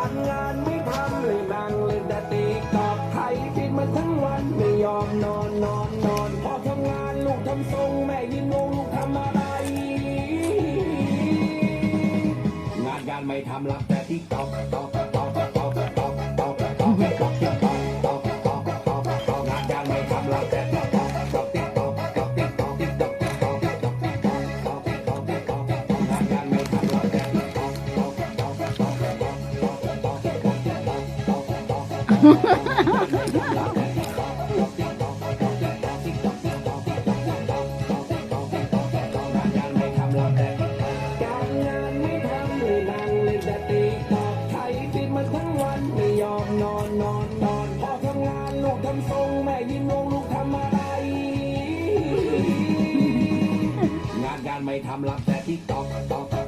การงานไม่ทำเลยนั่งเลยแต่ตีกอบไทยติดมาทั้งวันไม่ยอมนอนนอนนอนพอทำงานลูกทำทรงแม่ยินงงลูกทำอะไร งานการไม่ทำรับแต่ตีกอบตอกอกกอก ไม่ทำรับแต่ที่ตอกตอก